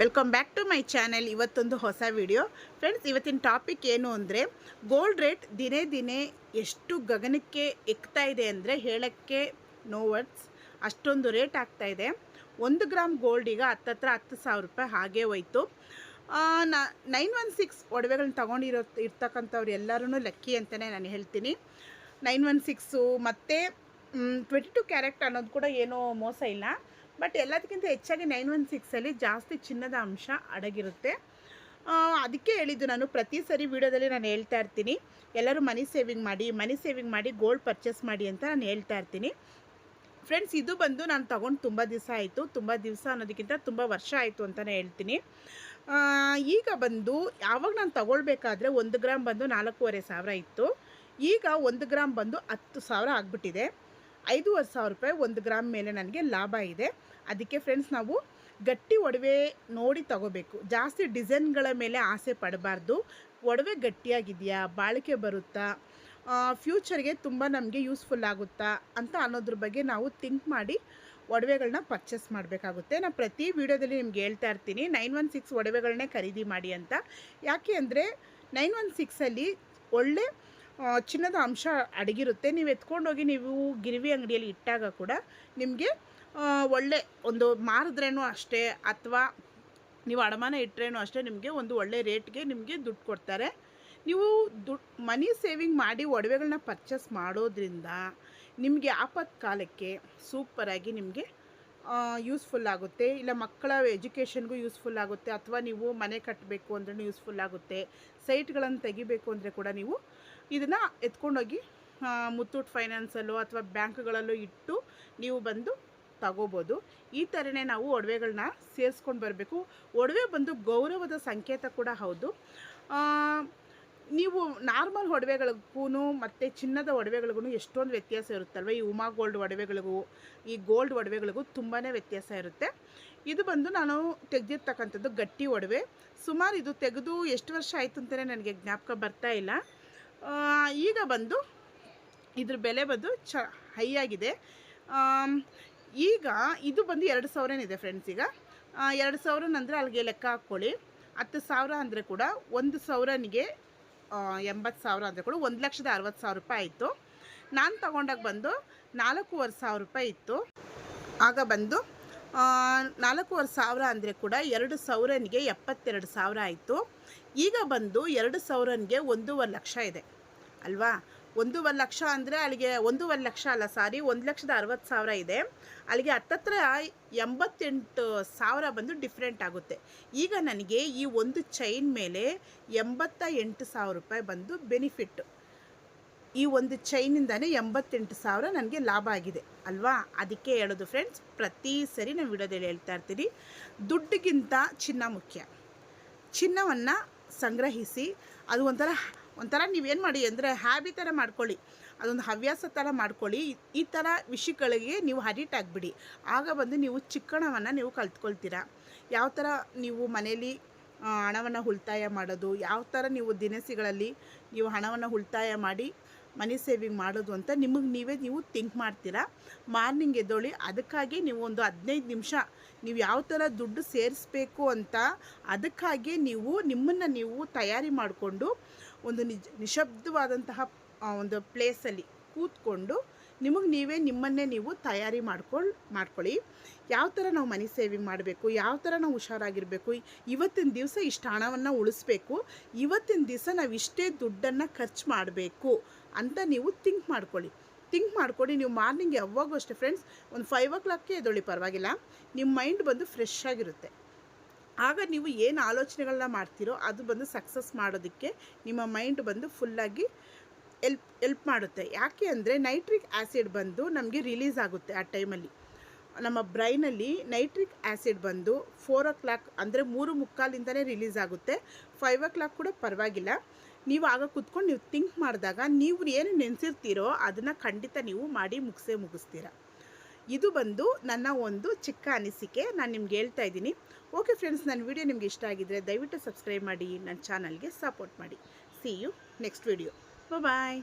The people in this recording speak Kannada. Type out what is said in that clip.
Welcome back to my channel ಇವತ್ತೊಂದು ಹೊಸ ವಿಡಿಯೋ ಫ್ರೆಂಡ್ಸ್ ಇವತ್ತಿನ ಟಾಪಿಕ್ ಏನು ಅಂದರೆ ಗೋಲ್ಡ್ ರೇಟ್ ದಿನೇ ದಿನೇ ಎಷ್ಟು ಗಗನಕ್ಕೆ ಎಕ್ತಾ ಇದೆ ಅಂದರೆ ಹೇಳೋಕ್ಕೆ ನೋ ವರ್ಡ್ಸ್ ಅಷ್ಟೊಂದು ರೇಟ್ ಆಗ್ತಾ ಇದೆ. ಒಂದು ಗ್ರಾಮ್ ಗೋಲ್ಡ್ ಈಗ ಹತ್ತತ್ರ ಹತ್ತು ಸಾವಿರ ರೂಪಾಯಿ ಹಾಗೇ ಹೋಯ್ತು. ನೈನ್ ಒನ್ ಸಿಕ್ಸ್ ಒಡವೆಗಳನ್ನ ತೊಗೊಂಡಿರೋ, ಇರ್ತಕ್ಕಂಥವ್ರು ಎಲ್ಲರೂ ಲಕ್ಕಿ ಅಂತಲೇ ನಾನು ಹೇಳ್ತೀನಿ. ನೈನ್ ಒನ್ ಸಿಕ್ಸು ಮತ್ತು ಟ್ವೆಂಟಿ ಟು ಕ್ಯಾರೆಕ್ಟ್ ಅನ್ನೋದು ಕೂಡ ಏನೋ ಮೋಸ ಇಲ್ಲ. ಬಟ್ ಎಲ್ಲದಕ್ಕಿಂತ ಹೆಚ್ಚಾಗಿ ನೈನ್ ಒನ್ ಸಿಕ್ಸಲ್ಲಿ ಜಾಸ್ತಿ ಚಿನ್ನದ ಅಂಶ ಅಡಗಿರುತ್ತೆ. ಅದಕ್ಕೆ ಹೇಳಿದ್ದು ನಾನು, ಪ್ರತಿ ಸರಿ ವಿಡಿಯೋದಲ್ಲಿ ನಾನು ಹೇಳ್ತಾ ಇರ್ತೀನಿ. ಎಲ್ಲರೂ ಮನಿ ಸೇವಿಂಗ್ ಮಾಡಿ ಮನಿ ಸೇವಿಂಗ್ ಮಾಡಿ ಗೋಲ್ಡ್ ಪರ್ಚೇಸ್ ಮಾಡಿ ಅಂತ ನಾನು ಹೇಳ್ತಾ ಇರ್ತೀನಿ. ಫ್ರೆಂಡ್ಸ್ ಇದು ಬಂದು ನಾನು ತೊಗೊಂಡು ತುಂಬ ದಿವಸ ಆಯಿತು. ತುಂಬ ದಿವಸ ಅನ್ನೋದಕ್ಕಿಂತ ತುಂಬ ವರ್ಷ ಆಯಿತು ಅಂತಲೇ ಹೇಳ್ತೀನಿ. ಈಗ ಬಂದು, ಯಾವಾಗ ನಾನು ತಗೊಳ್ಬೇಕಾದ್ರೆ ಒಂದು ಗ್ರಾಮ್ ಬಂದು ನಾಲ್ಕೂವರೆ ಸಾವಿರ ಇತ್ತು. ಈಗ ಒಂದು ಗ್ರಾಮ್ ಬಂದು ಹತ್ತು ಸಾವಿರ ಆಗಿಬಿಟ್ಟಿದೆ. ಐದೂವರೆ ಸಾವಿರ ರೂಪಾಯಿ ಒಂದು ಗ್ರಾಮ್ ಮೇಲೆ ನನಗೆ ಲಾಭ ಇದೆ. ಅದಕ್ಕೆ ಫ್ರೆಂಡ್ಸ್ ನಾವು ಗಟ್ಟಿ ಒಡವೆ ನೋಡಿ ತಗೋಬೇಕು. ಜಾಸ್ತಿ ಡಿಸೈನ್ಗಳ ಮೇಲೆ ಆಸೆ ಪಡಬಾರ್ದು. ಒಡವೆ ಗಟ್ಟಿಯಾಗಿದೆಯಾ? ಬಾಳಿಕೆ ಬರುತ್ತಾ? ಫ್ಯೂಚರ್ಗೆ ತುಂಬ ನಮಗೆ ಯೂಸ್ಫುಲ್ ಆಗುತ್ತಾ? ಅಂತ ಅನ್ನೋದ್ರ ಬಗ್ಗೆ ನಾವು ಥಿಂಕ್ ಮಾಡಿ ಒಡವೆಗಳನ್ನ ಪರ್ಚೇಸ್ ಮಾಡಬೇಕಾಗುತ್ತೆ. ನಾನು ಪ್ರತಿ ವೀಡಿಯೋದಲ್ಲಿ ನಿಮ್ಗೆ ಹೇಳ್ತಾ ಇರ್ತೀನಿ, ನೈನ್ ಒನ್ ಸಿಕ್ಸ್ ಒಡವೆಗಳನ್ನೇ ಖರೀದಿ ಮಾಡಿ ಅಂತ. ಯಾಕೆ ಅಂದರೆ ನೈನ್ ಒನ್ ಸಿಕ್ಸಲ್ಲಿ ಒಳ್ಳೆ ಚಿನ್ನದ ಅಂಶ ಅಡಗಿರುತ್ತೆ. ನೀವು ಎತ್ಕೊಂಡೋಗಿ ನೀವು ಗಿರಿವಿ ಅಂಗಡಿಯಲ್ಲಿ ಇಟ್ಟಾಗ ಕೂಡ ನಿಮಗೆ ಒಳ್ಳೆ ಒಂದು ಮಾರಿದ್ರೇನು ಅಷ್ಟೇ ಅಥವಾ ನೀವು ಅಡಮಾನ ಇಟ್ಟರೇನು ಅಷ್ಟೇ ನಿಮಗೆ ಒಂದು ಒಳ್ಳೆ ರೇಟ್ಗೆ ನಿಮಗೆ ದುಡ್ಡು ಕೊಡ್ತಾರೆ. ನೀವು ದುಡ್ಡು ಮನಿ ಸೇವಿಂಗ್ ಮಾಡಿ ಒಡವೆಗಳನ್ನ ಪರ್ಚೇಸ್ ಮಾಡೋದ್ರಿಂದ ನಿಮಗೆ ಆಪತ್ಕಾಲಕ್ಕೆ ಸೂಪರಾಗಿ ನಿಮಗೆ ಯೂಸ್ಫುಲ್ ಆಗುತ್ತೆ. ಇಲ್ಲ, ಮಕ್ಕಳ ಎಜುಕೇಷನ್ಗೂ ಯೂಸ್ಫುಲ್ ಆಗುತ್ತೆ. ಅಥವಾ ನೀವು ಮನೆ ಕಟ್ಟಬೇಕು ಅಂದ್ರೂ ಯೂಸ್ಫುಲ್ ಆಗುತ್ತೆ. ಸೈಟ್ಗಳನ್ನು ತೆಗಿಬೇಕು ಅಂದರೆ ಕೂಡ ನೀವು ಇದನ್ನು ಎತ್ಕೊಂಡೋಗಿ ಮುತ್ತೂಟ್ ಫೈನಾನ್ಸಲ್ಲೋ ಅಥವಾ ಬ್ಯಾಂಕ್ಗಳಲ್ಲೋ ಇಟ್ಟು ನೀವು ಬಂದು ತಗೋಬೋದು. ಈ ಥರನೇ ನಾವು ಒಡವೆಗಳನ್ನ ಸೇರಿಸ್ಕೊಂಡು ಬರಬೇಕು. ಒಡವೆ ಬಂದು ಗೌರವದ ಸಂಕೇತ ಕೂಡ ಹೌದು. ನೀವು ನಾರ್ಮಲ್ ಒಡವೆಗಳಿಗೂ ಮತ್ತು ಚಿನ್ನದ ಒಡವೆಗಳಿಗೂ ಎಷ್ಟೊಂದು ವ್ಯತ್ಯಾಸ ಇರುತ್ತಲ್ವ? ಈ ಉಮಾ ಗೋಲ್ಡ್ ಒಡವೆಗಳಿಗೂ, ಈ ಗೋಲ್ಡ್ ಒಡವೆಗಳಿಗೂ ತುಂಬಾ ವ್ಯತ್ಯಾಸ ಇರುತ್ತೆ. ಇದು ಬಂದು ನಾನು ತೆಗೆದಿರ್ತಕ್ಕಂಥದ್ದು ಗಟ್ಟಿ ಒಡವೆ. ಸುಮಾರು ಇದು ತೆಗೆದು ಎಷ್ಟು ವರ್ಷ ಆಯಿತು ಅಂತಲೇ ನನಗೆ ಜ್ಞಾಪಕ ಬರ್ತಾ ಇಲ್ಲ. ಈಗ ಬಂದು ಇದ್ರ ಬೆಲೆ ಬಂದು ಚ ಹೈ ಆಗಿದೆ. ಈಗ ಇದು ಬಂದು ಎರಡು ಸಾವಿರನಿದೆ ಫ್ರೆಂಡ್ಸ್ ಈಗ. ಎರಡು ಸಾವಿರ ಅಂದರೆ ಅಲ್ಲಿಗೆ ಲೆಕ್ಕ ಹಾಕ್ಕೊಳ್ಳಿ. ಹತ್ತು ಸಾವಿರ ಅಂದರೆ ಕೂಡ ಒಂದು ಸಾವಿರನಿಗೆ ಎಂಬತ್ತು ಸಾವಿರ ಅಂದರೆ ಕೂಡ ಒಂದು ಲಕ್ಷದ ಅರವತ್ತು ಸಾವಿರ ರೂಪಾಯಿ ಆಯಿತು. ನಾನು ತಗೊಂಡಾಗ ಬಂದು ನಾಲ್ಕೂವರೆ ಸಾವಿರ ರೂಪಾಯಿ ಇತ್ತು. ಆಗ ಬಂದು ನಾಲ್ಕೂವರೆ ಸಾವಿರ ಅಂದರೆ ಕೂಡ ಎರಡು ಸಾವಿರನಿಗೆ ಎಪ್ಪತ್ತೆರಡು ಸಾವಿರ ಆಯಿತು. ಈಗ ಬಂದು ಎರಡು ಸಾವಿರನಿಗೆ ಒಂದೂವರೆ ಲಕ್ಷ ಇದೆ. ಅಲ್ವಾ? ಒಂದೂವರೆ ಲಕ್ಷ ಅಂದರೆ ಅಲ್ಲಿಗೆ ಒಂದೂವರೆ ಲಕ್ಷ ಅಲ್ಲ, ಸಾರಿ, ಒಂದು ಲಕ್ಷದ ಅರವತ್ತು ಸಾವಿರ ಇದೆ. ಅಲ್ಲಿಗೆ ಹತ್ತತ್ರ ಎಂಬತ್ತೆಂಟು ಸಾವಿರ ಬಂದು ಡಿಫ್ರೆಂಟ್ ಆಗುತ್ತೆ. ಈಗ ನನಗೆ ಈ ಒಂದು ಚೈನ್ ಮೇಲೆ ಎಂಬತ್ತ ಎಂಟು ಸಾವಿರ ರೂಪಾಯಿ ಬಂದು ಬೆನಿಫಿಟ್ಟು ಈ ಒಂದು ಚೈನಿಂದಾನೇ ಎಂಬತ್ತೆಂಟು ಸಾವಿರ ನನಗೆ ಲಾಭ ಆಗಿದೆ. ಅಲ್ವಾ? ಅದಕ್ಕೆ ಹೇಳೋದು ಫ್ರೆಂಡ್ಸ್ ಪ್ರತಿ ಸರಿ ನಾವು ವಿಡಿಯೋದಲ್ಲಿ ಹೇಳ್ತಾ ಇರ್ತೀನಿ, ದುಡ್ಡಿಗಿಂತ ಚಿನ್ನ ಮುಖ್ಯ. ಚಿನ್ನವನ್ನು ಸಂಗ್ರಹಿಸಿ, ಅದು ಒಂಥರ ಒಂಥರ ನೀವೇನು ಮಾಡಿ ಅಂದರೆ ಹ್ಯಾಬಿ ಥರ ಮಾಡ್ಕೊಳ್ಳಿ. ಅದೊಂದು ಹವ್ಯಾಸ ಥರ ಮಾಡ್ಕೊಳ್ಳಿ. ಈ- ಥರ ವಿಷಯಗಳಿಗೆ ನೀವು ಅಡಿಟ್ ಆಗಿಬಿಡಿ. ಆಗ ಬಂದು ನೀವು ಚಿಕ್ಕಣವನ್ನು ನೀವು ಕಲ್ತ್ಕೊಳ್ತೀರಾ. ಯಾವ ಥರ ನೀವು ಮನೇಲಿ ಹಣವನ್ನು ಉಳಿತಾಯ ಮಾಡೋದು, ಯಾವ ಥರ ನೀವು ದಿನಸಿಗಳಲ್ಲಿ ನೀವು ಹಣವನ್ನು ಉಳಿತಾಯ ಮಾಡಿ ಮನಿ ಸೇವಿಂಗ್ ಮಾಡೋದು ಅಂತ ನಿಮಗೆ ನೀವೇ ನೀವು ಥಿಂಕ್ ಮಾಡ್ತೀರಾ? ಮಾರ್ನಿಂಗ್ ಎದ್ದೊಳಿ, ಅದಕ್ಕಾಗಿ ನೀವು ಒಂದು ಹದಿನೈದು ನಿಮಿಷ ನೀವು ಯಾವ ಥರ ದುಡ್ಡು ಸೇರಿಸ್ಬೇಕು ಅಂತ ಅದಕ್ಕಾಗಿ ನೀವು ನಿಮ್ಮನ್ನು ನೀವು ತಯಾರಿ ಮಾಡಿಕೊಂಡು ಒಂದು ನಿಜ, ನಿಶಬ್ದವಾದಂತಹ ಒಂದು ಪ್ಲೇಸಲ್ಲಿ ಕೂತ್ಕೊಂಡು ನಿಮಗೆ ನೀವೇ ನಿಮ್ಮನ್ನೇ ನೀವು ತಯಾರಿ ಮಾಡ್ಕೊಳ್ಳಿ ಮಾಡ್ಕೊಳ್ಳಿ. ಯಾವ ಥರ ನಾವು ಮನಿ ಸೇವಿಂಗ್ ಮಾಡಬೇಕು, ಯಾವ ಥರ ನಾವು ಹುಷಾರಾಗಿರಬೇಕು, ಇವತ್ತಿನ ದಿವಸ ಇಷ್ಟು ಹಣವನ್ನು ಉಳಿಸ್ಬೇಕು, ಇವತ್ತಿನ ದಿವಸ ನಾವು ಇಷ್ಟೇ ದುಡ್ಡನ್ನು ಖರ್ಚು ಮಾಡಬೇಕು. ಅಂತ ನೀವು ಥಿಂಕ್ ಮಾಡ್ಕೊಳ್ಳಿ. ಥಿಂಕ್ ಮಾಡ್ಕೊಳ್ಳಿ ನೀವು ಮಾರ್ನಿಂಗ್ ಯಾವಾಗೂ ಅಷ್ಟೇ ಫ್ರೆಂಡ್ಸ್ ಒಂದು ಫೈವ್ ಓ ಕ್ಲಾಕ್ಗೆ ಎದ್ದೊಳ್ಳಿ, ಪರವಾಗಿಲ್ಲ. ನಿಮ್ಮ ಮೈಂಡ್ ಬಂದು ಫ್ರೆಶ್ ಆಗಿರುತ್ತೆ. ಆಗ ನೀವು ಏನು ಆಲೋಚನೆಗಳನ್ನ ಮಾಡ್ತೀರೋ ಅದು ಬಂದು ಸಕ್ಸಸ್ ಮಾಡೋದಕ್ಕೆ ನಿಮ್ಮ ಮೈಂಡ್ ಬಂದು ಫುಲ್ಲಾಗಿ ಎಲ್ಪ್ ಎಲ್ಪ್ ಮಾಡುತ್ತೆ. ಯಾಕೆ ಅಂದರೆ ನೈಟ್ರಿಕ್ ಆ್ಯಸಿಡ್ ಬಂದು ನಮಗೆ ರಿಲೀಸ್ ಆಗುತ್ತೆ ಆ ಟೈಮಲ್ಲಿ ನಮ್ಮ ಬ್ರೈನಲ್ಲಿ ನೈಟ್ರಿಕ್ ಆ್ಯಸಿಡ್ ಬಂದು ಫೋರ್ ಓ ಕ್ಲಾಕ್ ಅಂದರೆ ಮೂರು ಮುಕ್ಕಾಲಿಂದನೇ ರಿಲೀಸ್ ಆಗುತ್ತೆ. ಫೈವ್ ಓ ಕ್ಲಾಕ್ ಕೂಡ ಪರವಾಗಿಲ್ಲ. ನೀವು ಆಗ ಕುತ್ಕೊಂಡು ನೀವು ಥಿಂಕ್ ಮಾಡಿದಾಗ ನೀವು ಏನು ನೆನೆಸಿರ್ತೀರೋ ಅದನ್ನು ಖಂಡಿತ ನೀವು ಮಾಡಿ ಮುಗಿಸೇ ಮುಗಿಸ್ತೀರ. ಇದು ಬಂದು ನನ್ನ ಒಂದು ಚಿಕ್ಕ ಅನಿಸಿಕೆ. ನಾನು ನಿಮ್ಗೆ ಹೇಳ್ತಾ ಇದ್ದೀನಿ. ಓಕೆ ಫ್ರೆಂಡ್ಸ್ ನನ್ನ ವಿಡಿಯೋ ನಿಮ್ಗೆ ಇಷ್ಟ ಆಗಿದ್ದರೆ ದಯವಿಟ್ಟು ಸಬ್ಸ್ಕ್ರೈಬ್ ಮಾಡಿ, ನನ್ನ ಚಾನಲ್ಗೆ ಸಪೋರ್ಟ್ ಮಾಡಿ. See you next video bye